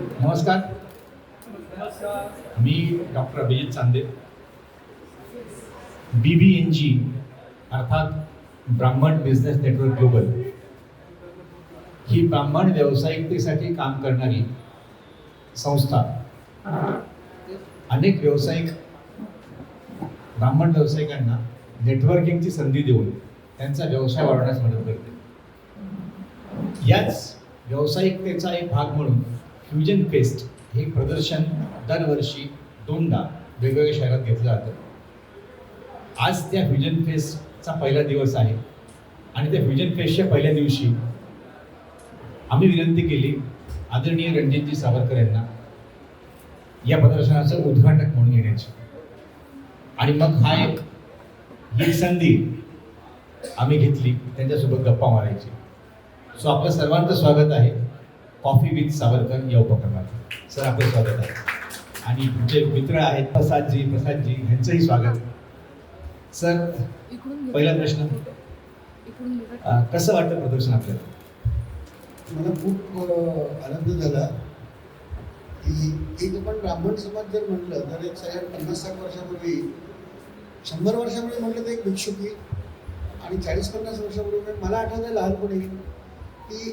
नमस्कार. मी doctor Abhijit Chande. B B N G अर्थात Brahman business network global ही ब्राह्मण व्यावसायिकतेसाठी काम करणारी संस्था. अनेक व्यावसायिक ब्राह्मण व्यावसायिकांना नेटवर्किंगची संधी देऊन त्यांचा व्यवसाय वाढवण्यास मदत करते. याच व्यावसायिकतेचा एक भाग म्हणून फ्युजन फेस्ट हे प्रदर्शन दरवर्षी दोनदा वेगवेगळ्या शहरात घेतलं जातं. आज त्या फ्युजन फेस्टचा पहिला दिवस आहे आणि त्या फ्युजन फेस्टच्या पहिल्या दिवशी आम्ही विनंती केली आदरणीय रणजितजी सावरकर यांना या प्रदर्शनाचं उद्घाटक म्हणून येण्याची. आणि मग हा एक ही संधी आम्ही घेतली त्यांच्यासोबत गप्पा मारायची. सो आपलं सर्वांचं स्वागत आहे. कॉफी विथ सावरकर या उपक्रमात. सर आपलं स्वागत आहे. आणि तुमचे मित्र आहेत प्रसादजी प्रसादजी यांचंही स्वागत. सर इकडून पहिला प्रश्न. कसं वाटतं प्रदर्शन आपल्याला? मला खूप आनंद झाला. की एक आपण ब्राह्मण समाज जर म्हटलं तर एक साधारण पन्नास साठ वर्षापूर्वी शंभर वर्षापूर्वी म्हटलं तर एक भिक्षुकी आणि चाळीस पन्नास वर्षापूर्वी मला आठवतं लहानपणी की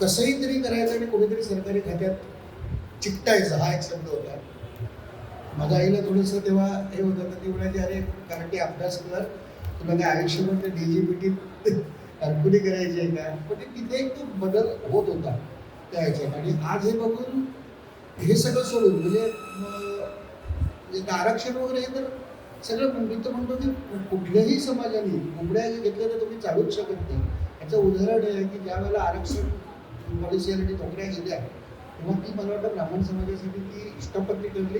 कसंही तरी करायचं आणि कुठेतरी सरकारी खात्यात चिकटायचं हा एक शब्द होता. माझ्या आईला थोडंसं तेव्हा हे होतं तर ती म्हणायची अरे कारण की अभ्यास कर तुला काय आयुष्यभर ते डी जी पी टीत कारकुनी करायची आहे का? पण तिथे एक तो बदल होत होता त्या ह्याच्यात. आणि आज हे बघून हे सगळं सोडून म्हणजे म्हणजे आरक्षण वगैरे हे तर सगळं मी तर म्हणतो की कुठल्याही समाजाने कोंबड्या घेतल्या तर तुम्ही चालूच शकत नाही. याचं उदाहरण आहे की ज्या वेळेला आरक्षण पॉलिसीसाठी नोकऱ्या गेल्या तेव्हा ती मला वाटतं ब्राह्मण समाजासाठी ती इष्टपत्ती ठरली.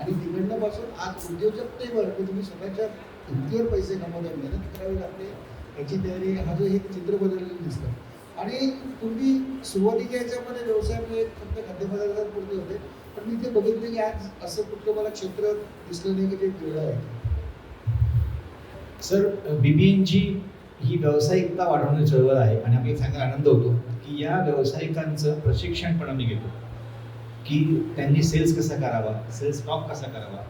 आणि तिकडनं पासून आज उद्योजकतेवर की तुम्ही स्वतःच्या किमतीवर पैसे कमवता मेहनत करावी लागते याची तयारी हा जो एक चित्र बदललेलं दिसतं. आणि पूर्वी सुरुवातीच्या याच्यामध्ये व्यवसायामध्ये म्हणजे फक्त खाद्यपदार्थात पुरते होते पण मी ते बघितले की आज असं कुठलं मला क्षेत्र दिसलं नाही की ते वेगळं आहे. सर बीबीएनजी ही व्यावसायिकता वाढवण्याची चळवळ आहे आणि आम्ही सांगायला आनंद होतो की या व्यावसायिकांचं प्रशिक्षण पण आम्ही घेतो. की त्यांनी सेल्स कसा करावा सेल्स स्टॉक कसा करावा.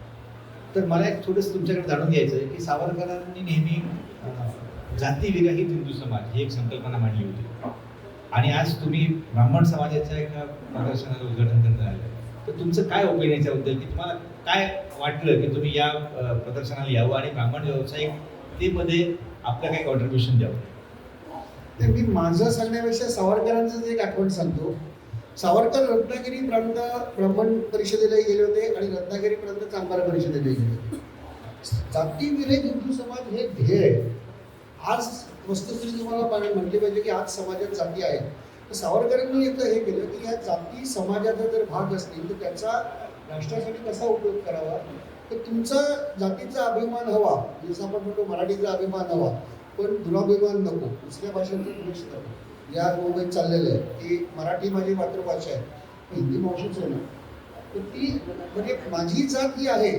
तर मला एक थोडंसं तुमच्याकडे जाणून घ्यायचं आहे की सावरकरांनी नेहमी अं, जातीविरहित हिंदू समाज ही एक संकल्पना मांडली होती. आणि आज तुम्ही ब्राह्मण समाजाच्या एका प्रदर्शनाचं उद्घाटन करणार आले तर तुमचं काय ओपिनियन याच्याबद्दल? की तुम्हाला काय वाटलं की तुम्ही या प्रदर्शनाला यावं आणि ब्राह्मण व्यावसायिकतेमध्ये आपलं काही कॉन्ट्रीब्युशन द्यावं. तर मी माझं सांगण्यापेक्षा सावरकरांचं एक आठवण सांगतो. सावरकर रत्नागिरी प्रांत ब्राह्मण परिषदेला गेले होते आणि रत्नागिरी प्रांत चांभार परिषदेला गेले होते. जाती विरहित हिंदू समाज हे ध्येय आहे. आज वस्तुस्थिती तुम्हाला म्हटली पाहिजे की आज समाजात जाती आहेत तर सावरकरांनी एक हे केलं की या जाती समाजाचा जर भाग असतील तर त्याचा राष्ट्रासाठी कसा उपयोग करावा? तर तुमचा जातीचा अभिमान हवा. जसं आपण म्हणतो मराठीचा अभिमान हवा. पण दुराभिमान नको. दुसऱ्या भाषांचं पुरुष नको या मुंबईत चाललेलं आहे. की मराठी माझी मातृभाषा आहे. हिंदी भाषेच आहे ना. तर ती म्हणजे माझी जात ही आहे.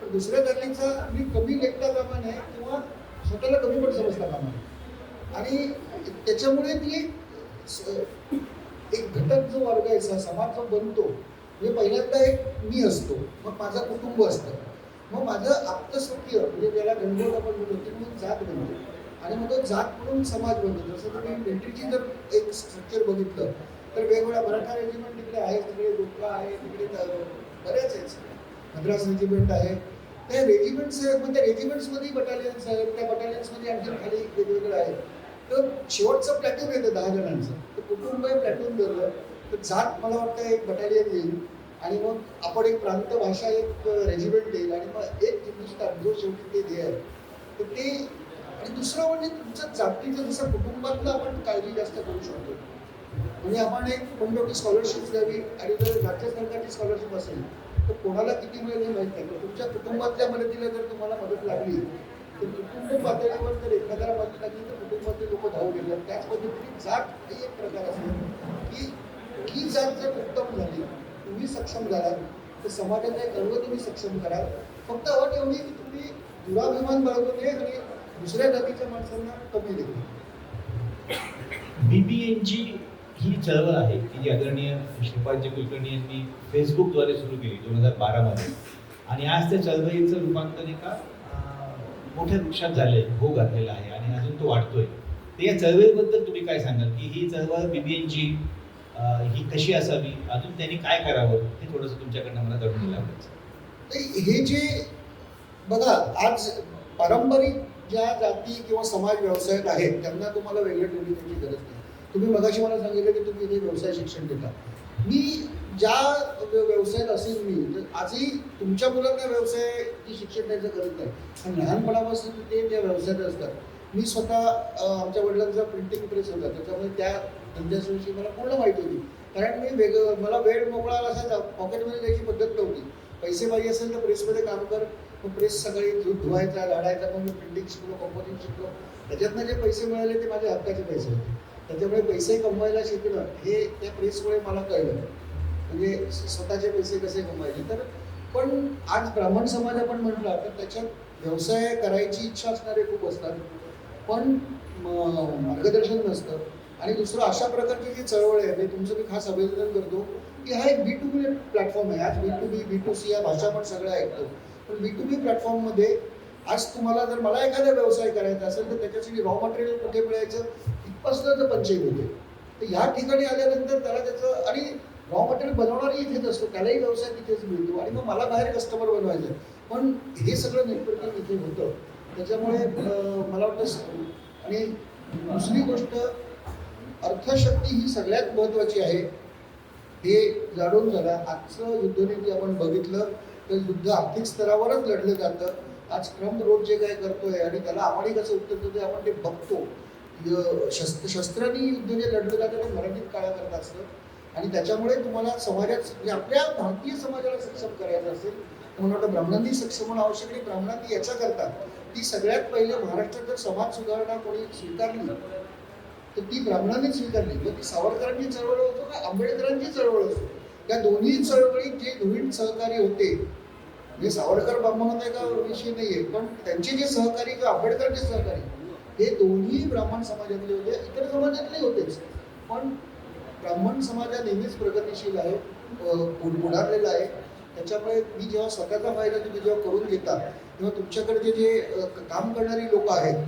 पण दुसऱ्या जातीचा मी कमी लेखता कामा नये किंवा स्वतःला कमी पण समजता कामा नये. आणि त्याच्यामुळे ती एक घटक जो वर्ग आहे समाज जो बनतो म्हणजे पहिल्यांदा एक मी असतो मग माझं कुटुंब असतं. मग माझं आप्तस्वकीय म्हणजे ज्याला गणगोत आपण म्हणतो ते म्हणजे मग जात बनतो आणि मग तो जात म्हणून समाज बनतो. जसं तुम्ही मिलिटरीची जर एक स्ट्रक्चर बघितलं तर वेगवेगळ्या मराठा रेजिमेंट तिकडे आहे तिकडे गोटला आहे तिकडे त- बरेच आहेत. मद्रास रेजिमेंट आहे. त्या रेजिमेंट्स आहेत मग त्या रेजिमेंट्समध्ये बटालियन्स आहेत त्या बटालियन्समध्ये आणखी खाली वेगवेगळं आहे तर शेवटचं प्लॅटून येतं दहा जणांचं. तर कुटुंब प्लॅटून धरलं. तर जात मला वाटतं एक बटालियन येईल. आणि मग आपण एक प्रांत भाषा एक रेजिमेंट येईल आणि मग एक हिंदुस्थान जो शेवटी ते ध्येय आहे तर ते आणि दुसरं म्हणजे तुमचं जातीचं जसं कुटुंबातलं आपण काळजी जास्त करू शकतो. म्हणजे आपण एक म्हणतो की स्कॉलरशिप द्यावी आणि जर राज्य सरकारची स्कॉलरशिप असेल तर कोणाला किती मिळेल हे माहीत नाही पण तुमच्या कुटुंबातल्या मदतीला जर तुम्हाला मदत लागली तर कुटुंब पातळीवर जर एखाद्याला मदत लागली तर कुटुंबातले लोक धावून गेले त्याच पद्धतीने जात ही एक प्रकार असतो की ही जात जर उत्तम झाली तुम्ही सक्षम झालात तर समाजाचा एक गर्व तुम्ही सक्षम कराल. फक्त अट एवढी की तुम्ही दुराभिमान बाळगू नये आणि दुसऱ्या जातीच्या माणसांना कमी लेखू बी बी ही चळवळ आहे की जी आदरणीय श्रीपादजी कुलकर्णी यांनी फेसबुकद्वारे सुरू केली दोन हजार बारामध्ये. आणि आज त्या चळवळीचं रूपांतर एका मोठ्या वृक्षात झाले हो घातलेला आहे आणि अजून तो वाढतोय. तर या चळवळीबद्दल तुम्ही काय सांगाल? की ही चळवळ बीबीएनची ही कशी असावी? अजून त्यांनी काय करावं? हे थोडंसं तुमच्याकडनं मला जाणून घ्यायला हे जे बघा आज पारंपरिक ज्या जाती किंवा समाज व्यवसायात आहेत त्यांना तुम्हाला वेगळं ठेवण्याची गरज नाही. तुम्ही मगाशी मला सांगितलं की तुम्ही इथे व्यवसाय शिक्षण देता मी ज्या व्यवसायात असेल मी तर आजही तुमच्या मुलांना व्यवसायाची शिक्षण द्यायचं गरज नाही. कारण लहानपणापासून ते त्या व्यवसायात असतात. मी स्वतः आमच्या वडिलांचा प्रिंटिंग प्रेस होता त्याच्यामुळे त्या धंद्याविषयी मला पूर्ण माहिती होती. कारण मी वेग मला वेळ मोकळा असायचा पॉकेटमध्ये द्यायची पद्धत नव्हती. पैसे पाहिजे असेल तर प्रेसमध्ये काम कर मग प्रेस सकाळी धु धुवायचा लढायचा मग मी प्रिंटिंग शिकलो कंपोजिंग शिकलो. त्याच्यातनं जे पैसे मिळाले ते माझ्या हक्काचे पैसे. होते त्याच्यामुळे पैसे कमवायला शिकणं हे त्या प्रेसमुळे मला कळलं. म्हणजे स्वतःचे पैसे कसे कमवायचे? तर पण आज ब्राह्मण समाज आपण म्हटला तर त्याच्यात व्यवसाय करायची इच्छा असणारे खूप असतात. पण मार्गदर्शन नसतं. आणि दुसरं अशा प्रकारची जी चळवळ आहे मी तुमचं मी खास अभिनंदन करतो की हा एक बी टू बी प्लॅटफॉर्म आहे. आज B to B B to C या भाषा पण सगळ्या ऐकतो. पण बी टू बी प्लॅटफॉर्ममध्ये आज तुम्हाला जर मला एखादा व्यवसाय करायचा असेल तर त्याच्यासाठी रॉ मटेरियल कुठे मिळायचं इथपासून तर पंचायत होते. तर ह्या ठिकाणी आल्यानंतर त्याला त्याचं आणि रॉ मटेरियल बनवणारी इथेच असतो. त्यालाही व्यवसाय तिथेच मिळतो. आणि मग मला बाहेर कस्टमर बनवायचं. पण हे सगळं नेटवर्किंग इथे होतं. त्याच्यामुळे मला वाटतं आणि दुसरी गोष्ट अर्थशक्ती ही सगळ्यात महत्त्वाची आहे. हे जाणून झालं. आजचं युद्धनीती आपण बघितलं तर युद्ध आर्थिक स्तरावरच लढलं जातं. आज ट्रम्प रोड जे काय करतोय आणि त्याला आम्हाला कसं उत्तर देतोय आपण ते बघतो. शस्त्र शस्त्रांनी युद्ध जे लढलं जातं ते मराठीत काळा करत असतं. आणि त्याच्यामुळे तुम्हाला समाजात म्हणजे आपल्या भारतीय समाजाला सक्षम करायचं असेल तर मला वाटतं ब्राह्मणांनी सक्षम होणं आवश्यक आणि ब्राह्मणांनी याच्या करता ती सगळ्यात पहिले महाराष्ट्रात जर समाज सुधारणा कोणी स्वीकारली तर ती ब्राह्मणांनी स्वीकारली. मग ती सावरकरांची चळवळ होतो का आंबेडकरांची चळवळ असो या दोन्ही चळवळीत जे नवीन सहकारी होते म्हणजे सावरकर ब्राह्मण होते का विषय नाहीये पण त्यांचे जे सहकारी किंवा आंबेडकरांचे सहकारी हे दोन्ही ब्राह्मण समाजातले होते इतर समाजातले होतेच. पण ब्राह्मण समाज हा नेहमीच प्रगतिशील आहे पुढारलेला आहे. त्याच्यामुळे मी जेव्हा स्वतःचा फायदा तुम्ही जेव्हा करून घेता तेव्हा तुमच्याकडे जे काम करणारी लोक आहेत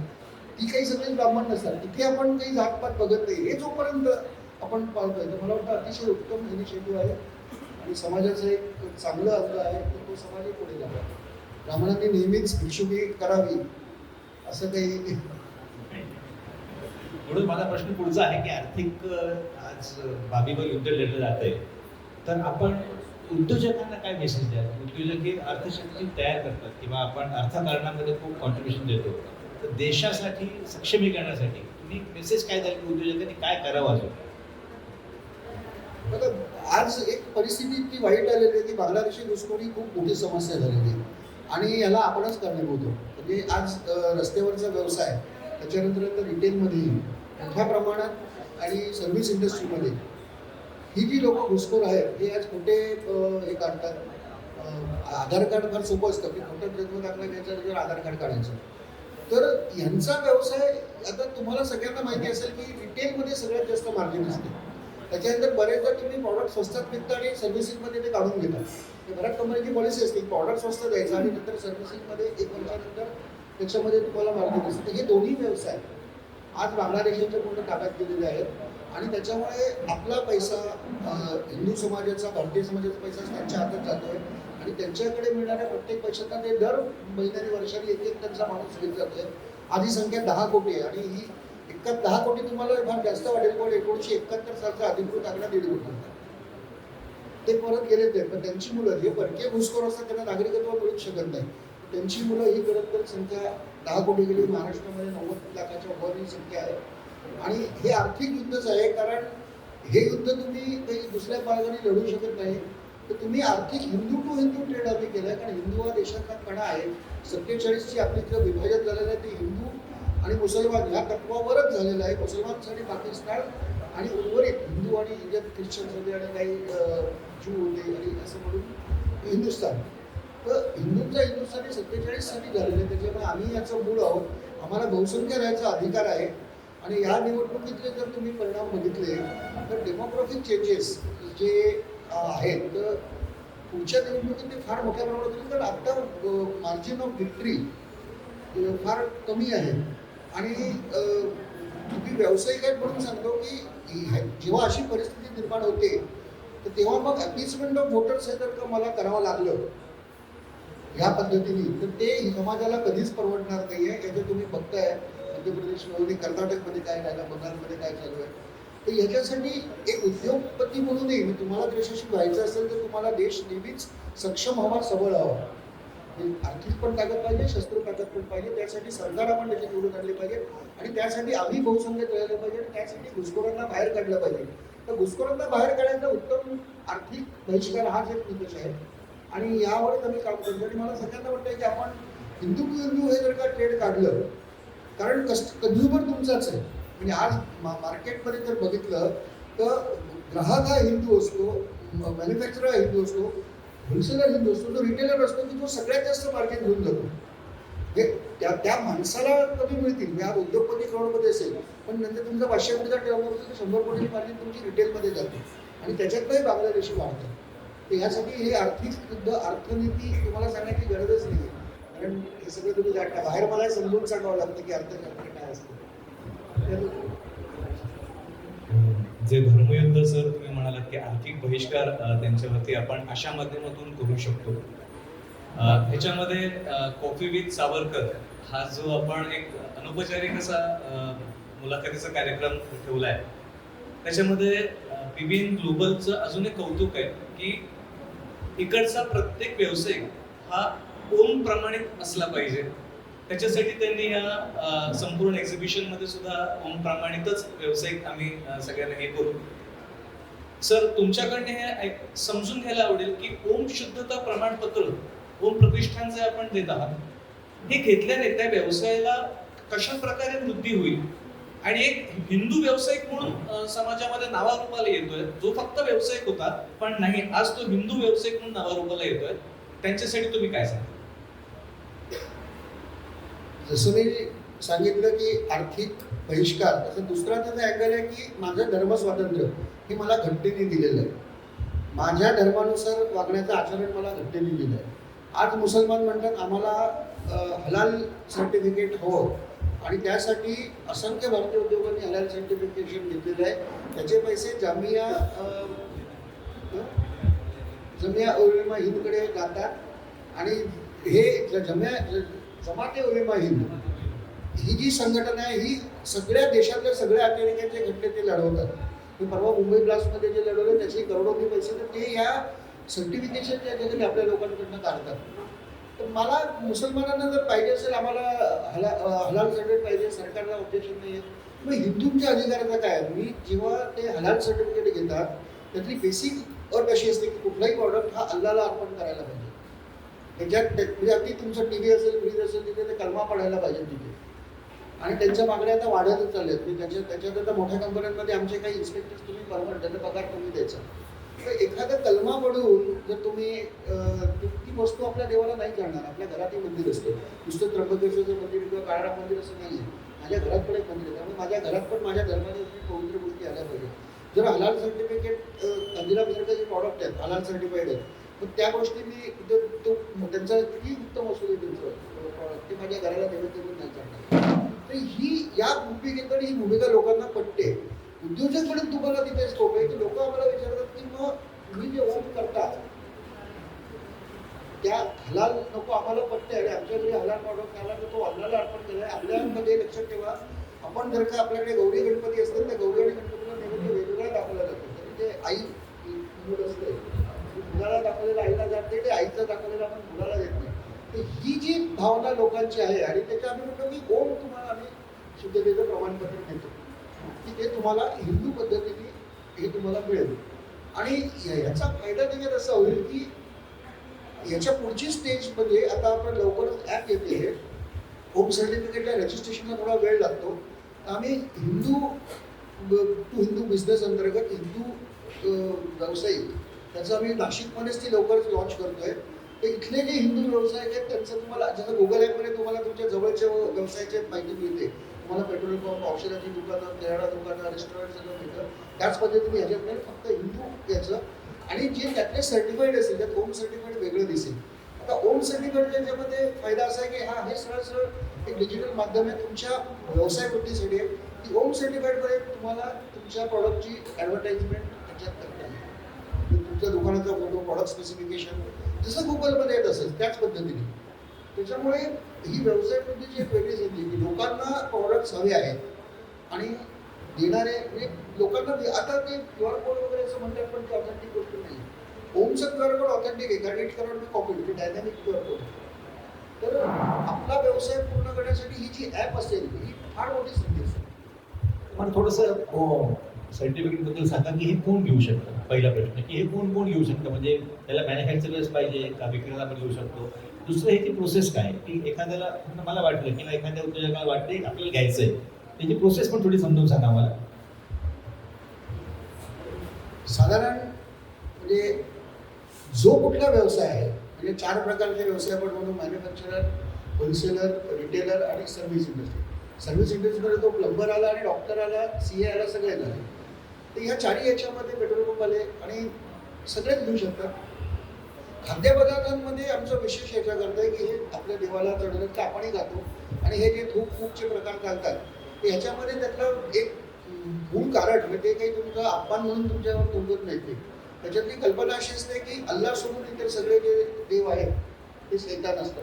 ती काही सगळी ब्राह्मण नसतात. तिथे आपण काही जातपात बघत नाही. हे जोपर्यंत आपण पाहतोय तर मला वाटतं अतिशय उत्तम इनिशिएटिव्ह आहे. आणि समाजाचं एक चांगलं अंग आहे तर तो समाजही पुढे जावा ब्राह्मणांनी नेहमीच भिक्षुकी करावी असं काही म्हणून माझा प्रश्न पुढचा आहे की आर्थिक आज बाबीवर युद्ध लढलं जात आहे तर आपण उद्योजकांना काय मेसेज द्या उद्योजक हे अर्थशक्ती तयार करतात किंवा आपण अर्थकारणामध्ये खूप कॉन्ट्रीब्युशन देतो. तर देशासाठी सक्षमीकरणासाठी. तुम्ही मेसेज काय द्याल की उद्योजकांनी काय करावं अजून? आता आज एक परिस्थिती इतकी वाईट आलेली आहे की बांगलादेशी घुसखोरी खूप मोठी समस्या झालेली आहे. आणि याला आपणच कारणीभूत म्हणजे आज रस्त्यावरचा व्यवसाय त्याच्यानंतर रिटेलमध्ये मोठ्या प्रमाणात आणि सर्व्हिस इंडस्ट्रीमध्ये ही जी लोक घुसखोर आहेत हे आज कुठे हे काढतात? आधार कार्ड फार सोपं असतं. की खोटं जन्म टाकला घ्यायचा तर आधार कार्ड काढायचं. तर ह्यांचा व्यवसाय आता तुम्हाला सगळ्यांना माहिती असेल की रिटेलमध्ये सगळ्यात जास्त मार्जिन असते. त्याच्यानंतर बरेचदा तुम्ही प्रॉडक्ट स्वस्तात विकता आणि सर्व्हिसिंगमध्ये ते काढून घेता. बऱ्याच कंपनीची पॉलिसी असते प्रॉडक्ट स्वस्त द्यायचं आणि नंतर सर्व्हिसिंगमध्ये एक वर्षानंतर त्याच्यामध्ये तुम्हाला मार्जिन असते. हे दोन्ही व्यवसाय आज बांगलादेशाच्या पूर्ण ताब्यात गेलेले आहेत. आणि त्याच्यामुळे आपला पैसा हिंदू समाजाचा भारतीय समाजाचा पैसा त्यांच्या हातात जातोय. आणि त्यांच्याकडे मिळणाऱ्या प्रत्येक पैशांना ते दर महिन्याने वर्षाने एक एक त्यांचा माणूस घेत जातोय. आधी संख्या दहा कोटी आहे. आणि ही एका दहा कोटी तुम्हाला फार जास्त वाटेल पण एकोणीशे एकाहत्तर सालचा अधिकृत आकडा दीड कोटी ते परत गेले ते पण त्यांची मुलं हे परकीय घुसखोर असतात त्यांना नागरिकत्व मिळू शकत नाही. त्यांची मुलं ही करत करत संख्या दहा कोटी गेली. महाराष्ट्रामध्ये नव्वद लाखाच्या वर ही संख्या आहे. आणि हे आर्थिक युद्धच आहे कारण हे युद्ध तुम्ही काही दुसऱ्या मार्गाने लढू शकत नाही. तर तुम्ही आर्थिक हिंदू टू हिंदू ट्रेड आम्ही केला कारण हिंदू हा देशाचा कणा आहे. सत्तेचाळीसची आपली जे विभाजन झालेलं आहे ते हिंदू आणि मुसलमान या तत्वावरच झालेलं आहे. मुसलमानसाठी पाकिस्तान आणि उर्वरित हिंदू आणि इंडियन ख्रिश्चन होते आणि काही जू ज्यू होते आणि असं म्हणून हिंदुस्तान तर हिंदूंचा हिंदुस्थानी सत्तेचाळीस साली झालेलं आहे त्याच्यामुळे आम्ही याचं मूळ आहोत. आम्हाला बहुसंख्य राहायचा अधिकार आहे. आणि या निवडणुकीतले जर तुम्ही परिणाम बघितले तर डेमोग्राफिक चेंजेस जे आहेत. तर पुढच्या निवडणुकीत ते फार मोठ्या प्रमाणात होतील कारण आत्ता मार्जिन ऑफ विक्ट्री फार कमी आहे. आणि तुम्ही व्यावसायिक आहेत म्हणून सांगतो की जेव्हा अशी परिस्थिती निर्माण होते तर तेव्हा मग अपीसमेंट ऑफ व्होटर्स हे जर का मला करावं लागलं. या पद्धतीने. तर ते समाजाला कधीच परवडणार नाही आहे याचं तुम्ही बघताय. मध्य प्रदेशमध्ये कर्नाटकमध्ये काय झालं बंगालमध्ये काय चालू आहे? तर ह्याच्यासाठी एक उद्योगपती म्हणूनही मी तुम्हाला देशाशी व्हायचं असेल तर तुम्हाला देश नेहमीच सक्षम हवा सबळ हवा. आर्थिक पण ताकद पाहिजे शस्त्र ताकद पण पाहिजे. त्यासाठी सरकार आपण त्याची निवडून आणली पाहिजे. आणि त्यासाठी आम्ही बहुसंख्य राहिलं पाहिजे आणि त्यासाठी घुसखोरांना बाहेर काढलं पाहिजे. तर घुसखोरांना बाहेर काढायचा उत्तम आर्थिक बहिष्कार हाच एक निकष आहे. आणि यावरच आम्ही काम करतो आणि मला सगळ्यांना वाटतं की आपण हिंदू हिंदू हे जर का ट्रेड काढलं कारण कस्ट कन्झ्युमर तुमचाच आहे. म्हणजे आज मा मार्केटमध्ये जर बघितलं तर ग्राहक हा हिंदू असतो मॅन्युफॅक्चरर हा हिंदू असतो होलसेलर हिंदू असतो जो रिटेलर असतो की तो सगळ्यात जास्त मार्केट घेऊन जातो. हे त्या त्या माणसाला कमी मिळतील? मी आज उद्योगपती करोडमध्ये असेल पण नंतर तुमचा पाचशे कोटीचा टर्म असेल तर शंभर कोटीची मार्जिन तुमची रिटेलमध्ये जाते. आणि त्याच्यातही बांगलादेशी वाढतं. तर ह्यासाठी हे आर्थिक शुद्ध अर्थनीती तुम्हाला सांगण्याची गरजच नाही आहे कारण हे सगळं तुम्ही जाणता. बाहेर मला समजून सांगावं लागतं की अर्थशास्त्र काय असतं. जे धर्मयुद्ध सर तुम्ही म्हणालात की आर्थिक बहिष्कार त्यांच्यावरती आपण अशा माध्यमातून करू शकतो. ह्याच्यामध्ये कॉफी विथ सावरकर हा जो आपण एक अनौपचारिक असा मुलाखतीचा कार्यक्रम ठेवला आहे त्याच्यामध्ये बीबीएन ग्लोबलचं अजून एक कौतुक आहे की इकडचा प्रत्येक व्यावसायिक हा ओम प्रमाणित असला पाहिजे. त्याच्यासाठी त्यांनी या संपूर्ण एक्झिबिशनमध्ये सुद्धा ओम प्रमाणितच व्यावसायिक आम्ही सगळ्यांना हे करू. सर तुमच्याकडनं हे ऐक- समजून घ्यायला आवडेल की ओम शुद्धता प्रमाणपत्र ओम प्रतिष्ठान जे आपण देत आहात हे घेतल्याने त्या व्यवसायाला कशा प्रकारे वृद्धी होईल? आणि एक हिंदू व्यावसायिक म्हणून समाजामध्ये नावारूपाला येतोय जो फक्त व्यावसायिक होता पण नाही आज तो हिंदू व्यावसायिक म्हणून नावारूपाला येतोय त्यांच्यासाठी तुम्ही काय सांगा जसं मी सांगितलं की आर्थिक बहिष्कार तसं दुसरा त्याचा अँगल आहे की माझं धर्म स्वातंत्र्य हे मला घटनेने दिलेलं आहे. माझ्या धर्मानुसार वागण्याचं आचरण मला घटनेने दिलं आहे. आज मुसलमान म्हणतात आम्हाला हलाल सर्टिफिकेट हवं. आणि त्यासाठी असंख्य भारतीय उद्योगांनी हलाल सर्टिफिकेशन घेतलेलं आहे. त्याचे पैसे जामिया जमिया उलमा हिंदकडे जातात. आणि हे जमिया ज- जमाते उलेमा हिंद ही जी संघटना आहे ही सगळ्या देशातल्या सगळ्या अमेरिकेचे घटने ते लढवतात. मी परवा मुंबई ब्लास्टमध्ये जे लढवले त्याचे करोडोनी पैसे तर ते या सर्टिफिकेशनच्या याच्यासाठी आपल्या लोकांकडनं काढतात. तर मला मुसलमानांना जर पाहिजे असेल आम्हाला हला हलाल सर्टिफिकेट पाहिजे सरकारला ऑब्जेक्शन नाही आहे. मग हिंदूंच्या अधिकाराचा काय मी जेव्हा ते हलाल सर्टिफिकेट घेतात त्यातली बेसिक अट अशी असते की कुठलाही प्रॉडक्ट हा अल्लाला अर्पण करायला पाहिजे. त्याच्यात म्हणजे अगदी तुमचं टी व्ही असेल फ्रीज असेल तिथे ते कलमा पडायला पाहिजे तिथे. आणि त्यांच्या मागण्या आता वाढतच चालल्या आहेत म्हणजे त्याच्या त्याच्यात आता मोठ्या कंपन्यांमध्ये आमचे काही इन्स्पेक्टर्स तुम्ही परमनंट त्यांना पगार कमी द्यायचा. तर एखादा कलमा पडून जर तुम्ही ती वस्तू आपल्या देवाला नाही करणार आपल्या घरातही मंदिर असतं. नुसतं त्र्यंबकेश्वरचं मंदिर किंवा काळाराम मंदिर असं नाही आहे माझ्या घरात पण एक मंदिर आहे. त्यामुळे माझ्या घरात पण माझ्या धर्माच्या पवित्र गोष्टी आल्या पाहिजे जर हलाल सर्टिफिकेट मंदिरासारखं जे प्रॉडक्ट आहेत हलाल सर्टिफाईड आहेत पण त्या गोष्टी मी तो तो त्यांचा किती उत्तम असू दे त्यांचं. ते माझ्या घराला देवत देऊन नाही चालणार. तर ही या भूमिकेकडे ही भूमिका लोकांना पटते. उद्योजक म्हणून तुम्हाला तिथे स्कोप आहे की लोक आम्हाला विचारतात की मग तुम्ही जे ओम करता त्या हलाल नको आम्हाला पटते आणि आमच्या घरी हलाल प्रॉडक्ट आला तर तो अन्नाला अर्पण आहे आपल्यामध्ये लक्षात ठेवा. आपण जर का आपल्याकडे गौरी गणपती असतात तर गौरी आणि गणपतीला नैवेद्य वेगवेगळा दाखवला जातो तरी ते म्हणजे आई मूल असते. मुलाला दाखवलेलं आईला जात नाही ते आईचं दाखवलेलं आपण मुलाला देत नाही. तर ही जी भावना लोकांची आहे आणि त्याच्या आम्ही म्हणतो की ओम तुम्हाला आम्ही शुद्धतेचं प्रमाणपत्र देतो. की ते तुम्हाला हिंदू पद्धतीने हे तुम्हाला मिळेल. आणि या- याचा फायदा त्याच्यात असा होईल की याच्या पुढची स्टेजमध्ये आता आपण लवकरच ॲप येते होम सर्टिफिकेटला रजिस्ट्रेशनला थोडा वेळ लागतो. तर आम्ही हिंदू टू हिंदू बिझनेस अंतर्गत हिंदू व्यावसायिक त्याचं आम्ही नाशिकमध्येच ती लवकरच लॉन्च करतोय. तर इथले जे हिंदू व्यावसायिक आहेत त्यांचं तुम्हाला जसं गुगल ॲपमध्ये तुम्हाला तुमच्या जवळच्या व्यवसायाची माहिती मिळते. तुम्हाला पेट्रोल पंप औषधाची दुकानं किराणा दुकानं रेस्टॉरंट सगळं मिळतं. त्याच पद्धतीने ह्याच्याकडे फक्त हिंदू याचं. आणि जे त्यातले सर्टिफाईड असेल त्यात ओम सर्टिफाईड वेगळं दिसेल. आता ओम सर्टिफाईड याच्यामध्ये फायदा असा आहे की हा हे सरळ सरळ एक डिजिटल माध्यम आहे. तुमच्या व्यवसाय वृद्धीसाठी आहे. की ओम सर्टिफाईडमध्ये तुम्हाला तुमच्या प्रॉडक्टची ॲडव्हर्टाइजमेंट त्याच्यात तुमच्या दुकानाचा फोटो प्रॉडक्ट स्पेसिफिकेशन जसं गुगलमध्ये येत असेल त्याच पद्धतीने. त्याच्यामुळे ही व्यवसाय जी एक वेगळी संधी की लोकांना प्रॉडक्ट्स हवे आहेत आणि देणारे म्हणजे लोकांना आता ते क्यू आर कोड वगैरे असं म्हणतात पण ते ऑथेंटिक गोष्ट नाही. ओमचं क्यू आर कोड ऑथेंटिक आहे कारण इट कॅनॉट कॉपी ते डायनॅमिक क्यू आर कोड तर आपला व्यवसाय पूर्ण करण्यासाठी ही जी ॲप असेल ही फार मोठी संधी असेल. पण थोडंसं हो. सर्टिफिकेटबद्दल सांगा की हे कोण घेऊ शकतं? पहिला प्रश्न की हे कोण कोण घेऊ शकतं? म्हणजे त्याला मॅन्युफॅक्चरर्स पाहिजे का विक्रेता पण घेऊ शकतो? दुसरं ह्याची प्रोसेस काय की एखाद्याला मला वाटलं किंवा एखाद्या उद्योजकाला वाटते आपल्याला घ्यायचं आहे त्याची प्रोसेस पण थोडी समजून सांगा मला साधारण म्हणजे जो कुठला व्यवसाय आहे म्हणजे चार प्रकारचे व्यवसाय आपण म्हणून मॅन्युफॅक्चरर होलसेलर रिटेलर आणि सर्व्हिस इंडस्ट्री सर्व्हिस इंडस्ट्रीमध्ये तो प्लंबर आला आणि डॉक्टर आला सी ए आला सगळे झाले तर ह्या चारही याच्यामध्ये पेट्रोल पंप आले आणि सगळेच घेऊ शकतात. खाद्यपदार्थांमध्ये आमचं विशेष याच्याकरता आहे की हे आपल्या देवाला चढवलं की आपणही खातो आणि हे जे धूप फूकचे प्रकार चालतात ते ह्याच्यामध्ये त्यातलं एक अं, मूळ कारण म्हणजे ते काही तुमचं अपमान म्हणून तुमच्यावर तुमकत नाही ते त्याच्यातली कल्पना अशी असते की अल्ला सोडून इतर सगळे जे देव आहेत ते शैतान असतात.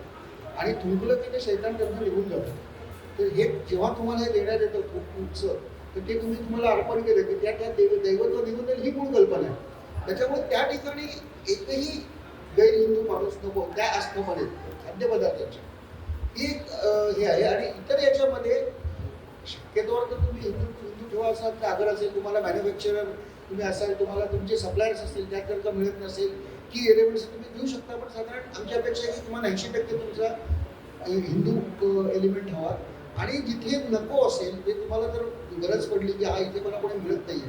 आणि थुंकलं की ते शैतान त्यांना निघून जातं तर हे जेव्हा तुम्हाला हे देण्यात येतं खूप खूपचं तर ते तुम्ही तुम्हाला अर्पण केलं की त्या त्या देव दैवत्व निघून ही मूळ कल्पना आहे. त्याच्यामुळे त्या ठिकाणी एकही गैर हिंदू माणूस नको त्या आस्थामध्ये खाद्यपदार्थांच्या ही एक हे आहे. आणि इतर याच्यामध्ये शक्यतोवर तर तुम्ही हिंदू हिंदू ठेवा असाल तर आग्रह असेल तुम्हाला मॅन्युफॅक्चरर तुम्ही असाल तुम्हाला तुमचे सप्लायर्स असतील त्यात जर का मिळत नसेल की एलिमेंट्स तुम्ही देऊ शकता पण साधारण आमच्या अपेक्षा की तुम्हाला ऐंशी टक्के तुमचा हिंदू एलिमेंट हवा. आणि जिथे नको असेल ते तुम्हाला जर गरज पडली की हा इथे मला कोणी मिळत नाही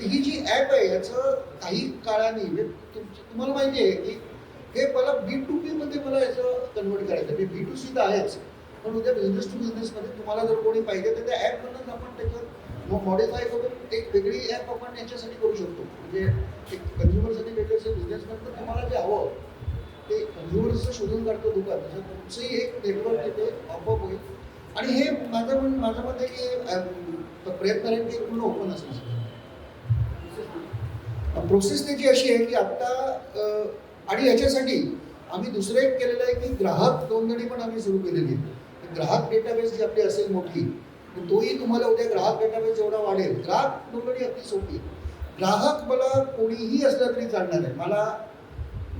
तर ही जी ॲप आहे याचं काही काळाने म्हणजे तुम्हाला माहिती आहे की हे मला बी टू मध्ये मला याचं कन्वर्ट करायचं आहे. बी टू सी तर आहेच पण उद्या बिझनेस टू बिझनेसमध्ये तुम्हाला जर कोणी पाहिजे तर त्या ॲपमधूनच आपण त्याच्यात मॉडिफाय करून एक वेगळी ॲप आपण याच्यासाठी करू शकतो. म्हणजे एक कन्झ्युमरसाठी वेगळं असेल बिझनेसमॅन तुम्हाला जे हवं ते कन्झ्युमर्सचं शोधून काढतो दुकान. म्हणजे तुमचंही एक नेटवर्क तिथे अपअप होईल. आणि हे माझं म्हण माझं मत आहे की तर प्रयत्न आहे ते पूर्ण ओपन असेल प्रोसेस त्याची अशी आहे की आत्ता आणि याच्यासाठी आम्ही दुसरं एक केलेलं आहे की ग्राहक नोंदणी पण आम्ही सुरू केलेली आहे. ग्राहक डेटाबेस जी आपली असेल मोठी तर तोही तुम्हाला उद्या ग्राहक डेटाबेस जेवढा वाढेल. ग्राहक नोंदणी अगदी सोपी आहे. ग्राहक मला कोणीही असला तरी चालणार आहे. मला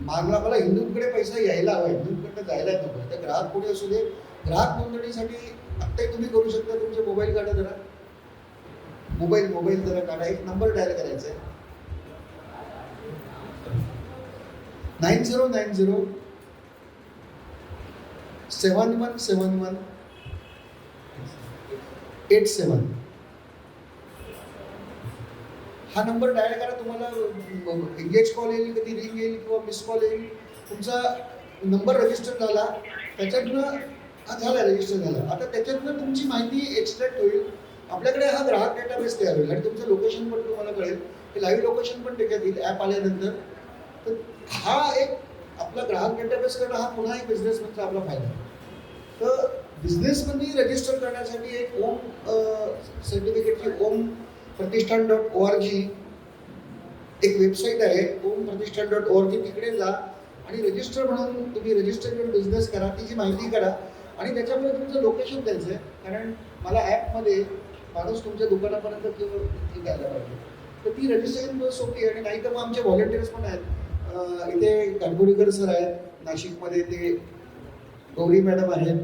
मागला मला हिंदूंकडे पैसा यायला हवा हिंदूंकडनं जायला नको. तर ग्राहक कोणी असू दे ग्राहक नोंदणीसाठी आत्ताही तुम्ही करू शकता तुमचे मोबाईल काढा जरा. मोबाईल मोबाईल जरा काढा. एक नंबर डायल करायचा आहे. Nine zero nine zero seven one seven one eight seven हा नंबर डायल करा. तुम्हाला एंगेज कॉल येईल कधी रिंग येईल किंवा मिस कॉल येईल. तुमचा नंबर रजिस्टर झाला. त्याच्यातनं हा झाला रजिस्टर झाला. आता त्याच्यातनं तुमची माहिती एक्स्ट्रॅक्ट होईल. आपल्याकडे हा ग्राहक डेटाबेस तयार होईल. आणि तुमचं लोकेशन पण तुम्हाला कळेल. ते लाईव्ह लोकेशन पण त्याच्यात येईल ॲप आल्यानंतर. तर हा एक आपला ग्राहक डेटाबेस करणं हा पुन्हा एक बिझनेसमधचा आपला फायदा आहे. तर बिझनेसमध्ये रजिस्टर करण्यासाठी एक ओम सर्टिफिकेटची ओम प्रतिष्ठान डॉट ओ आर जी एक वेबसाईट आहे. ओम प्रतिष्ठान डॉट ओ आर जी तिकडे जा आणि रजिस्टर म्हणून तुम्ही रजिस्टर करून बिझनेस करा. तिची माहिती करा. आणि त्याच्यामुळे तुमचं लोकेशन द्यायचं आहे. कारण मला ॲपमध्ये माणूस तुमच्या दुकानापर्यंत किंवा इथे द्यायला पाहिजे तर ती रजिस्ट्रेशन सोपी आहे आणि नाही तर मग आमचे व्हॉलेंटियर्स पण आहेत इथे कानपुरीकर सर आहेत नाशिकमध्ये ते गौरी मॅडम आहेत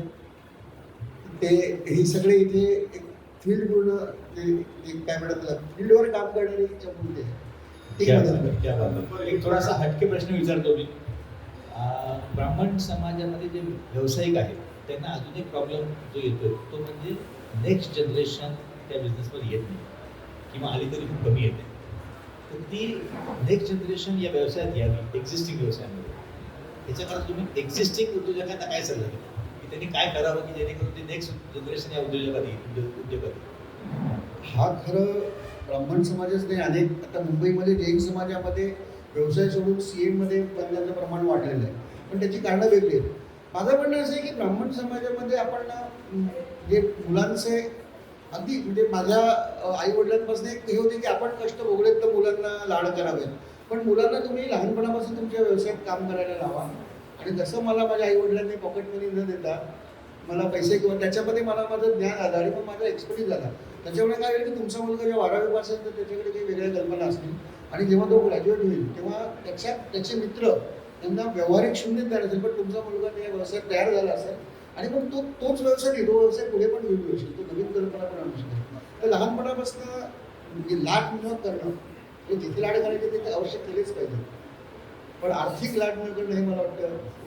ते हे सगळे इथे एक फील्ड पूर्ण ते काय म्हणतात त्याला फील्डवर काम करणारे इच्छा पूर्ण आहे. ते क्या मदत बात करतात. आहे, क्या बात आहे. एक थोडासा हटके प्रश्न विचारतो मी ब्राह्मण समाजामध्ये जे व्यावसायिक आहेत त्यांना अजून एक प्रॉब्लेम जो येतो तो म्हणजे नेक्स्ट जनरेशन त्या बिझनेसमध्ये येत नाही. किंवा आली तरी खूप कमी येते. तर ती नेक्स्ट जनरेशन या व्यवसायात यावी एक्झिस्टिंग व्यवसायामध्ये. याच्याकडे तुम्ही एक्झिस्टिंग उद्योजकांना काय सल्ला दिला की त्यांनी काय करावं की जेणेकरून ते नेक्स्ट जनरेशन या उद्योजकात येईल उद्योगात येईल? हा खरं ब्राह्मण समाजच नाही. अनेक आता मुंबईमध्ये जैन समाजामध्ये व्यवसाय सोडून सी एमध्ये बनण्याचं प्रमाण वाढलेलं आहे. पण त्याची कारणं वेगळी आहेत. माझं म्हणणं असं आहे की ब्राह्मण समाजामध्ये आपण जे मुलांचे अगदी म्हणजे माझ्या आई वडिलांपासून एक हे होते की आपण कष्ट भोगलेत तर मुलांना लाड करावेत. पण मुलांना तुम्ही लहानपणापासून तुमच्या व्यवसायात काम करायला लावा. आणि जसं मला माझ्या आई वडिलांनी पॉकेटमनी न देता मला पैसे किंवा त्याच्यामध्ये मला माझं ज्ञान आलं आणि मग माझा एक्सपिरियन्स झाला. त्याच्यामुळे काय होईल की तुमचा मुलगा जेव्हा बारावी पास असेल तर त्याच्याकडे काही वेगळ्या कल्पना असतील. आणि जेव्हा तो ग्रॅज्युएट होईल तेव्हा त्याच्या त्याचे मित्र त्यांना व्यावहारिक शून्य तयार असेल पण तुमचा मुलगा त्या व्यवसायात तयार झाला असेल आणि मग तो तोच व्यवसाय नाही तो व्यवसाय पुढे पण घेऊन येऊ शकतो नवीन कल्पना पण आणू शकतो. तर लहानपणापासून म्हणजे लाट न करणं हे जिथे लाड करायचे ते आवश्यक केलेच पाहिजे. पण आर्थिक लाट न करणं हे मला वाटतं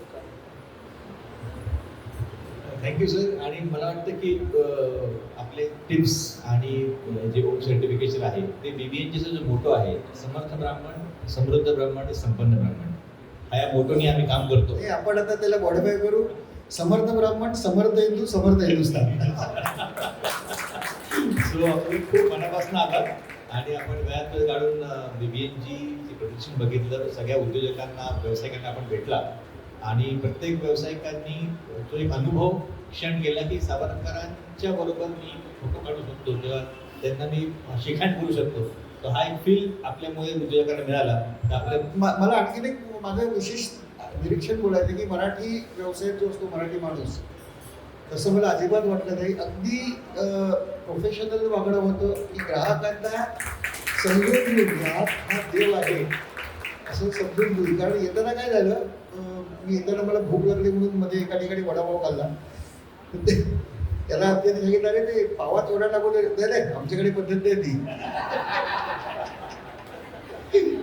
थँक्यू सर आणि मला वाटतं की आपले टिप्स आणि जे होम सर्टिफिकेशन आहे ते बी बी एनजीचा जो मोटो आहे समर्थ ब्राह्मण समृद्ध ब्राह्मण संपन्न ब्राह्मण. हा या मोटोनी आम्ही काम करतो. हे आपण आता त्याला मॉडिफाय करू. समर्थ ब्राह्मण समर्थ हिंदू समर्थ हिंदुस्तान. सो आपण खूप मनापासून आलात आणि आपण वेळात वेळ काढून बी बी एनची प्रदर्शन बघितलं सगळ्या उद्योजकांना व्यावसायिकांना आपण भेटला. आणि प्रत्येक व्यावसायिकांनी तो एक अनुभव क्षण केला की सावरकरांच्या बरोबर मी फोटो काढू शकतो किंवा त्यांना मी शिखाण करू शकतो. तर हा एक फील आपल्यामुळे उद्योजकांना मिळाला. तर आपल्या मला आणखीन एक माझं विशेष निरीक्षण बोलायचं की मराठी व्यवसायात जो असतो मराठी माणूस. तसं मला अजिबात वाटलं नाही. अगदी प्रोफेशनल वागणं होतं की ग्राहकांना समजून घेऊन ग्राहक हा देव आहे असं समजून घेऊन कारण येताना काय झालं मी येताना मला भूक लागली म्हणून मध्ये एका ठिकाणी वडापाव खाल्ला. ते त्याला आपल्याला सांगितलं अरे ते पावात वडा टाकून नाही नाही, आमच्याकडे पद्धत नाही ती.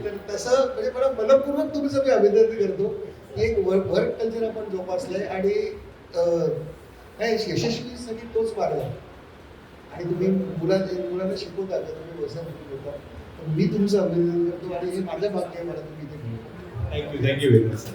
तर तसं म्हणजे मला मनपूर्वक तुमचं मी अभिनंदन करतो. एक वर्क वर्क कल्चर आपण जोपासलं आहे आणि काय यशस्वीसाठी तोच मार्ग आहे. आणि तुम्ही मुला मुलांना शिकवता का तुम्ही व्यवसाय शिकवता तर मी तुमचं अभिनंदन करतो आणि हे माझ्या भाग्य आहे मला तुम्ही इथे. Thank you thank you very much